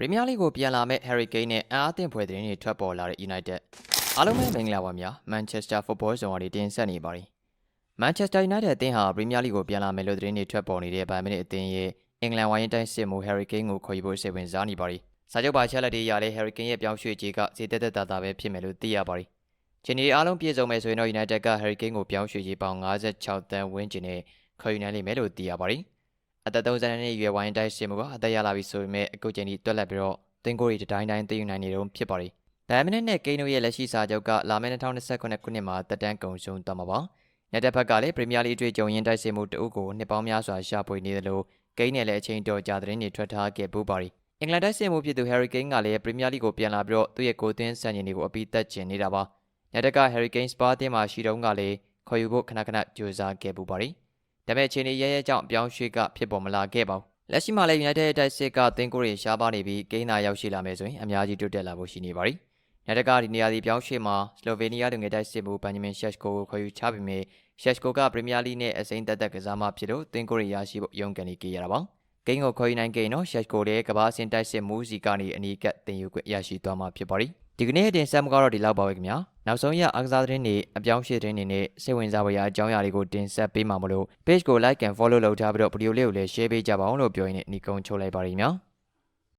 ပရီးမီးယားလိကိုပြန်လာမဲ့ Harry Kane နဲ့အားအသင့်ဖွဲ့သတင်းတွေထွက်ပေါ်လာတဲ့ United အားလုံးပဲမင်္ဂလာပါများ Manchester Football Zone ကနေတင်ဆက်နေပါတယ် Manchester United အသင်းဟာပရီးမီးယားလိကိုပြန်လာမယ်လို့သတင်းတွေထွက်ပေါ်နေတဲ့ဗိုင်မနစ်အသင်းရဲ့အင်္ဂလန်ဝိုင်းတိုင်းစစ်မှု Harry Kane ကိုခေါ်ယူဖို့စိတ်ဝင်စားနေပါတယ်စာချုပ်ပါချက်လက်တွေရလဲ Harry Kane ရဲ့ပြောင်းရွှေ့ခြင်းကဈေးသက်သက်သာသာပဲဖြစ်မယ်လို့သိရပါတယ်ချင်ဒီအားလုံးပြည့်စုံမယ်ဆိုရင်တော့ United က Harry Kane ကိုပြောင်းရွှေ့ခြင်းပေါင်း56တန်းဝန်းကျင်နဲ့ခေါ်ယူနိုင်လိမ့်မယ်လို့သိရပါတယ် အသက်32နှစ်အရွယ်ဝိုင်းတိုင်းစစ်မှုကအသက်ရလာပြီဆိုပေမဲ့အခုချိန်ထိတွက်လက်ပြီးတော့တင်ကိုရီတတိုင်းတိုင်းသိယူနိုင်နေတော့ဖြစ်ပါတယ်ဗိုင်မနစ်နဲ့ကိန်းတို့ရဲ့လက်ရှိစာချုပ်ကလာမယ့်2029ခုနှစ်မှာတက်တန်းကုန်ဆုံးသွားမှာပါ။ညတက်ဘက်ကလည်းပရီးမီးယားလိအတွေ့အကြုံရင်းတိုက်စစ်မှုတအုပ်ကိုနှစ်ပေါင်းများစွာရှာဖွေနေတယ်လို့ကိန်းနဲ့လည်းအချိန်တော်ကြာသတင်းတွေထွက်ထားခဲ့ပူပါတယ်။အင်္ဂလန်တိုက်စစ်မှုဖြစ်သူ Harry Kane ကလည်းပရီးမီးယားလိကိုပြန်လာပြီးတော့သူ့ရဲ့ကိုယ်သွင်းစံချိန်တွေကိုအပိသက်ကျင်နေတာပါ။ညတက်က Harry Kane စပါးအသင်းမှာရှိတုန်းကလည်းခေါ်ယူဖို့ခဏခဏကြိုးစားခဲ့ပူပါတယ်။ ဒါပေမဲ့အချိန်ကြီးရဲရဲကြောင့်အပြောင်းရွှေ့ကဖြစ်ပေါ်မလာခဲ့ပါဘူး။လက်ရှိမှာလည်း United ရဲ့တိုက်စစ်ကသင်ကိုရီရှားပါနေပြီးကိန်းသာရောက်ရှိလာမယ်ဆိုရင်အများကြီးတိုးတက်လာဖို့ရှိနေပါတယ်။ညတကဒီနေရာဒီပြောင်းရွှေ့မှာစလိုဗေးနီးယားလူငယ်တိုက်စစ်မှုဘန်ဂျမင်ရှက်ကိုကိုခေါ်ယူချပေမဲ့ရှက်ကိုကပရီးမီးယားလိနဲ့အစိမ်းသက်သက်ကစားမဖြစ်လို့တင်ကိုရီယာရှိဖို့ရုံးကန်နေကြရတာပါ။ဂိမ်းကိုခေါ်ယူနိုင်ခဲ့တော့ရှက်ကိုရဲ့ကဘာအစင်တိုက်စစ်မှုစီကနေအနီးကပ်တင်ယူခွင့်ရရှိသွားမှာဖြစ်ပါတယ်။ ဒီကနေ့တင်ဆက်မှုကတော့ဒီလောက်ပါပဲခင်ဗျာ။နောက်ဆုံးရအားကစားသတင်းတွေအပြောင်းရွှေ့သတင်းတွေနဲ့စိတ်ဝင်စားဖွယ်ရာအကြောင်းအရာတွေကိုတင်ဆက်ပေးမှာမလို့ page ကို like and follow လုပ်ထားပြီးတော့ဗီဒီယိုလေးကိုလည်း share ပေးကြပါအောင်လို့ပြောရင်းနဲ့ညီကုန်းချုပ်လိုက်ပါရခင်ဗျာ။